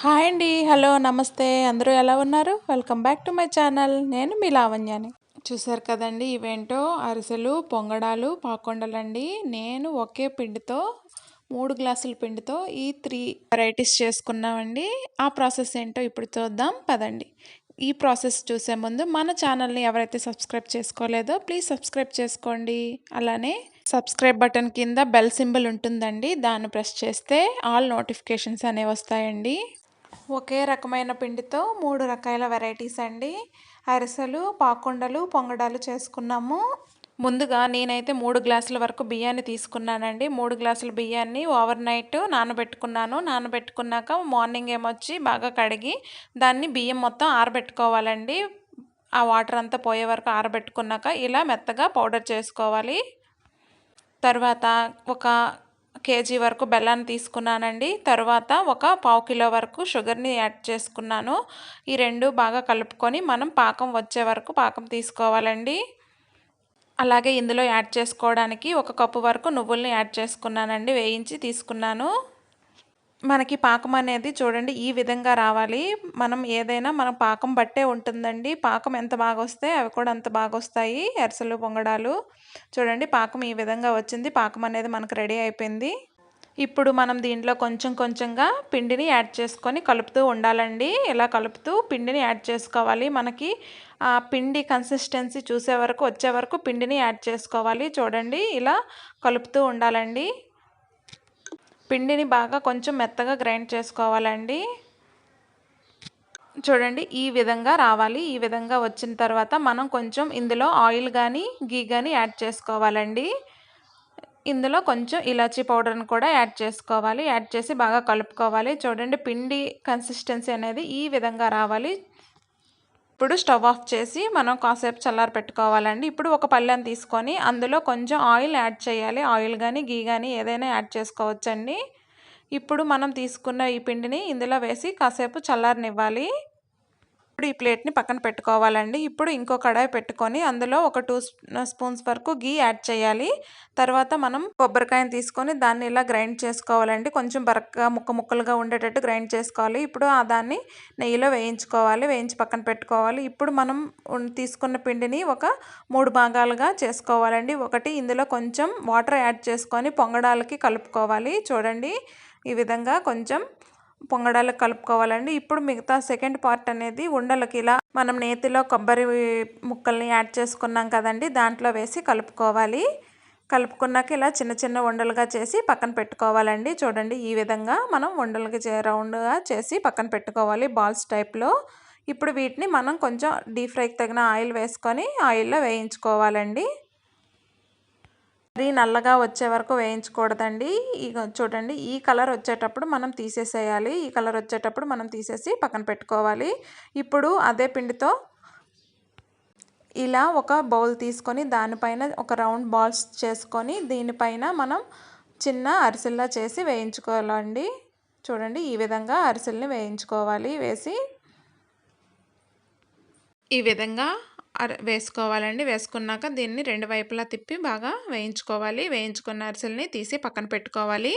Hi అండి. Hello నమస్తే. అందరూ ఎలా ఉన్నారు? Welcome back to my channel. నేను మీ లావణ్యాని. చూసారు కదండి ఇవేంటో అరిసెలు పొంగడాలు పాకొండలండి. నేను ఒకే పిండితో మూడు గ్లాసుల పిండితో ఈ త్రీ వెరైటీస్ చేసుకున్నామండి. ఆ ప్రాసెస్ ఏంటో ఇప్పుడు చూద్దాం. పదండి. ఈ ప్రాసెస్ చూసే ముందు మన ఛానల్ని ఎవరైతే సబ్స్క్రైబ్ చేసుకోలేదో ప్లీజ్ సబ్స్క్రైబ్ చేసుకోండి. అలానే సబ్స్క్రైబ్ బటన్ కింద బెల్ సింబల్ ఉంటుందండి. దాన్ని ప్రెస్ చేస్తే ఆల్ నోటిఫికేషన్స్ అనేవి వస్తాయండి. ఒకే రకమైన పిండితో మూడు రకాల వెరైటీస్ అండి. అరిసెలు పాకుండలు పొంగడాలు చేసుకున్నాము. ముందుగా నేనైతే మూడు గ్లాసుల వరకు బియ్యాన్ని తీసుకున్నానండి. మూడు గ్లాసుల బియ్యాన్ని ఓవర్ నైట్ నానబెట్టుకున్నాను. నానబెట్టుకున్నాక మార్నింగ్ ఏమొచ్చి బాగా కడిగి దాన్ని బియ్యం మొత్తం ఆరబెట్టుకోవాలండి. ఆ వాటర్ అంతా పోయే వరకు ఆరబెట్టుకున్నాక ఇలా మెత్తగా పౌడర్ చేసుకోవాలి. తర్వాత ఒక కేజీ వరకు బెల్లాన్ని తీసుకున్నానండి. తర్వాత ఒక పావు కిలో వరకు షుగర్ని యాడ్ చేసుకున్నాను. ఈ రెండు బాగా కలుపుకొని మనం పాకం వచ్చే వరకు పాకం తీసుకోవాలండి. అలాగే ఇందులో యాడ్ చేసుకోవడానికి ఒక కప్పు వరకు నువ్వుల్ని యాడ్ చేసుకున్నానండి. వేయించి తీసుకున్నాను. మనకి పాకం అనేది చూడండి ఈ విధంగా రావాలి. మనం ఏదైనా మన పాకం బట్టే ఉంటుందండి. పాకం ఎంత బాగా వస్తే అవి కూడా అంత బాగా వస్తాయి. ఎరసలు పొంగడాలు. చూడండి పాకం ఈ విధంగా వచ్చింది. పాకం అనేది మనకు రెడీ అయిపోయింది. ఇప్పుడు మనం దీంట్లో కొంచెం కొంచెంగా పిండిని యాడ్ చేసుకొని కలుపుతూ ఉండాలండి. ఇలా కలుపుతూ పిండిని యాడ్ చేసుకోవాలి. మనకి ఆ పిండి కన్సిస్టెన్సీ చూసే వరకు వచ్చే వరకు పిండిని యాడ్ చేసుకోవాలి. చూడండి ఇలా కలుపుతూ ఉండాలండి. పిండిని బాగా కొంచెం మెత్తగా గ్రైండ్ చేసుకోవాలండి. చూడండి ఈ విధంగా రావాలి. ఈ విధంగా వచ్చిన తర్వాత మనం కొంచెం ఇందులో ఆయిల్ కానీ గీ కానీ యాడ్ చేసుకోవాలండి. ఇందులో కొంచెం ఇలాచీ పౌడర్ని కూడా యాడ్ చేసుకోవాలి. యాడ్ చేసి బాగా కలుపుకోవాలి. చూడండి పిండి కన్సిస్టెన్సీ అనేది ఈ విధంగా రావాలి. ఇప్పుడు స్టవ్ ఆఫ్ చేసి మనం కాసేపు చల్లారి పెట్టుకోవాలండి. ఇప్పుడు ఒక పళ్ళెం తీసుకొని అందులో కొంచెం ఆయిల్ యాడ్ చేయాలి. ఆయిల్ కానీ గీ కానీ ఏదైనా యాడ్ చేసుకోవచ్చండి. ఇప్పుడు మనం తీసుకున్న ఈ పిండిని ఇందులో వేసి కాసేపు చల్లారనివ్వాలి. ఇప్పుడు ఈ ప్లేట్ని పక్కన పెట్టుకోవాలండి. ఇప్పుడు ఇంకో కడాయి పెట్టుకొని అందులో ఒక టూ స్పూన్స్ వరకు గీ యాడ్ చేయాలి. తర్వాత మనం కొబ్బరికాయని తీసుకొని దాన్ని ఇలా గ్రైండ్ చేసుకోవాలండి. కొంచెం బరకగా ముక్క ముక్కలుగా ఉండేటట్టు గ్రైండ్ చేసుకోవాలి. ఇప్పుడు ఆ దాన్ని నెయ్యిలో వేయించుకోవాలి. వేయించి పక్కన పెట్టుకోవాలి. ఇప్పుడు మనం తీసుకున్న పిండిని ఒక మూడు భాగాలుగా చేసుకోవాలండి. ఒకటి ఇందులో కొంచెం వాటర్ యాడ్ చేసుకొని పొంగడాలకి కలుపుకోవాలి. చూడండి ఈ విధంగా కొంచెం పొంగడాలకు కలుపుకోవాలండి. ఇప్పుడు మిగతా సెకండ్ పార్ట్ అనేది ఉండలకి ఇలా మనం నేతిలో కొబ్బరి ముక్కల్ని యాడ్ చేసుకున్నాం కదండి దాంట్లో వేసి కలుపుకోవాలి. కలుపుకున్నాక ఇలా చిన్న చిన్న ఉండలుగా చేసి పక్కన పెట్టుకోవాలండి. చూడండి ఈ విధంగా మనం ఉండలకి రౌండ్గా చేసి పక్కన పెట్టుకోవాలి బాల్స్ టైప్లో ఇప్పుడు వీటిని మనం కొంచెం డీప్ ఫ్రైకి తగిన ఆయిల్ వేసుకొని ఆయిల్లో వేయించుకోవాలండి. మరీ నల్లగా వచ్చే వరకు వేయించకూడదండి. ఇక చూడండి ఈ కలర్ వచ్చేటప్పుడు మనం తీసేసేయాలి. ఈ కలర్ వచ్చేటప్పుడు మనం తీసేసి పక్కన పెట్టుకోవాలి. ఇప్పుడు అదే పిండితో ఇలా ఒక బౌల్ తీసుకొని దానిపైన ఒక రౌండ్ బాల్స్ చేసుకొని దీనిపైన మనం చిన్న అరిసెల్లా చేసి వేయించుకోవాలండి. చూడండి ఈ విధంగా అరిసెల్ని వేయించుకోవాలి వేసి. ఈ విధంగా వేసుకోవాలండి. వేసుకున్నాక దీన్ని రెండు వైపులా తిప్పి బాగా వేయించుకోవాలి. వేయించుకున్న అరిసెల్ని తీసి పక్కన పెట్టుకోవాలి.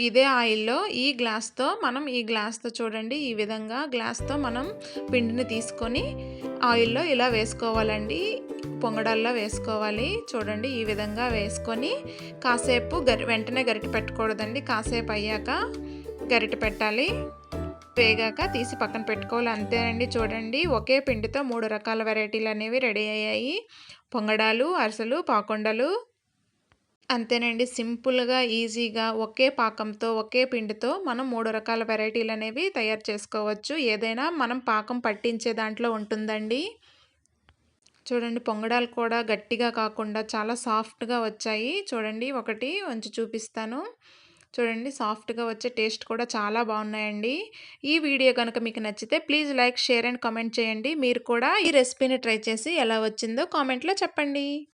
ఇదే ఆయిల్లో ఈ గ్లాస్తో మనం ఈ గ్లాస్తో చూడండి ఈ విధంగా గ్లాస్తో మనం పిండిని తీసుకొని ఆయిల్లో ఇలా వేసుకోవాలండి. పొంగడాల్లో వేసుకోవాలి. చూడండి ఈ విధంగా వేసుకొని కాసేపు గరి వెంటనే గరిటె పెట్టకూడదండి. కాసేపు అయ్యాక గరిటె పెట్టాలి. వేగాక తీసి పక్కన పెట్టుకోవాలి. అంతేనండి. చూడండి ఒకే పిండితో మూడు రకాల వెరైటీలు అనేవి రెడీ అయ్యాయి. పొంగడాలు అరసలు పాకొండలు అంతేనండి. సింపుల్గా ఈజీగా ఒకే పాకంతో ఒకే పిండితో మనం మూడు రకాల వెరైటీలు అనేవి తయారు చేసుకోవచ్చు. ఏదైనా మనం పాకం పట్టించే దాంట్లో ఉంటుందండి. చూడండి పొంగడాలు కూడా గట్టిగా కాకుండా చాలా సాఫ్ట్గా వచ్చాయి. చూడండి ఒకటి వంచి చూపిస్తాను. చూడండి సాఫ్ట్గా వచ్చే టేస్ట్ కూడా చాలా బాగున్నాయండి. ఈ వీడియో కనుక మీకు నచ్చితే please like share and comment చేయండి. మీరు కూడా ఈ రెసిపీని ట్రై చేసి ఎలా వచ్చిందో కామెంట్లో చెప్పండి.